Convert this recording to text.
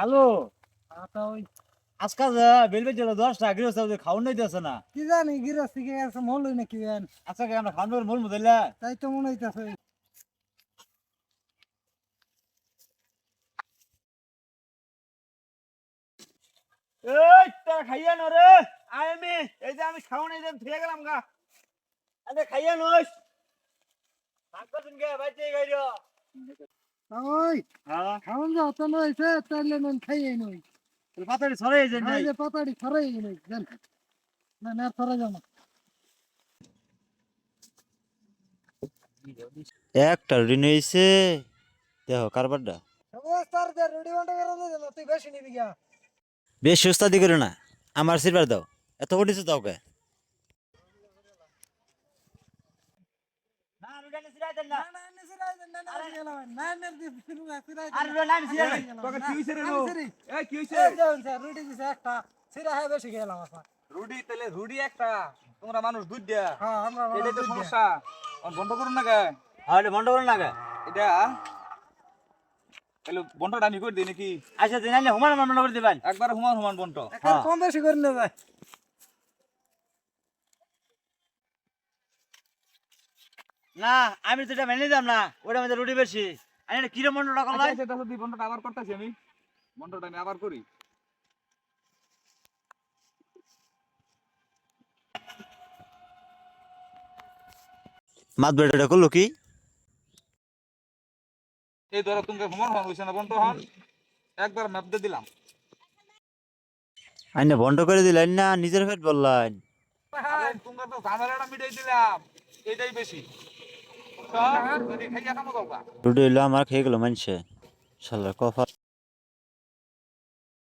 কালো? আটা ওই আজকাল বেলবে দিল দশটা গৃহস্থ খাওয়ান নাই দিয়েছে না। কি জানি গিরাস থেকে গেছে মল হই নাকি বেন আচ্ছা কি আমরা খাওয়ান মূল মুদিল্লা তাই তো মনে হইতাছে। এই তোরা খাইয়া নো রে। আমি এই যে আমি খাওয়ান এই যে ফিরে গেলাম গা। আরে খাইয়া নইস থাকবেন গে বাইতে গাইরো ওই হ্যাঁ? খাওন যা তো লইছে তাইলে নন খাইয়ে নই। পাতাড়ি সরাই যে নাই। যে পাতাড়ি ছড়াই নই দেন। না না ছড়া যাও না। একটা দেখো কারবারটা। সমস্ত আর যে রুডি বন্ধ করে দে তুই বেশি নিবি গা। বেশ সুস্তাদি করে না আমার সিলভার দাও। এত কটিছো দাও কে? না সিরাই দেন না? না না সিরাই দেন না না গেলাম না না দি সিরাই আর রুডানি আমি সিরাই তোকে কি হইছে রে এই কি হইছে? এই দেন স্যার রুডি দিছে একটা সিরা হয় বেশি গেলাম আপা রুডি তাহলে রুডি একটা তোমরা মানুষ দুধ দেয়া। হ্যাঁ আমরা এটাই তো সমস্যা। বন্ধ করুন না গে। হ্যাঁ বন্ধ করুন না গে। এটা তাহলে বন্টটা আমি করে দিই নাকি? আচ্ছা দিন হুমান বন্ধ করে দিবেন একবার হুমান হুমান বন্ট কম বেশি করে নেবে। না আমি যেটা এটা মেনে দিলাম না ওটা মধ্যে রুটি বেশি। আমি এটা কিরম করলাম দুই বন্টটা আবার করতেছি আমি। আমি আবার করি। মাত বেটাটা করল কি? এই ধরো তুমি হুমান হুমান হইছে না হন। একবার ম্যাপ দিয়ে দিলাম। আইনা বন্ধ করে দিলেন না নিজের ফেট বললেন। আরে তোমরা তো ঝামেলাটা মিটাই দিলাম। এটাই বেশি। রুটি হইল আমার খেয়ে গেলো মানুষে শালার কফা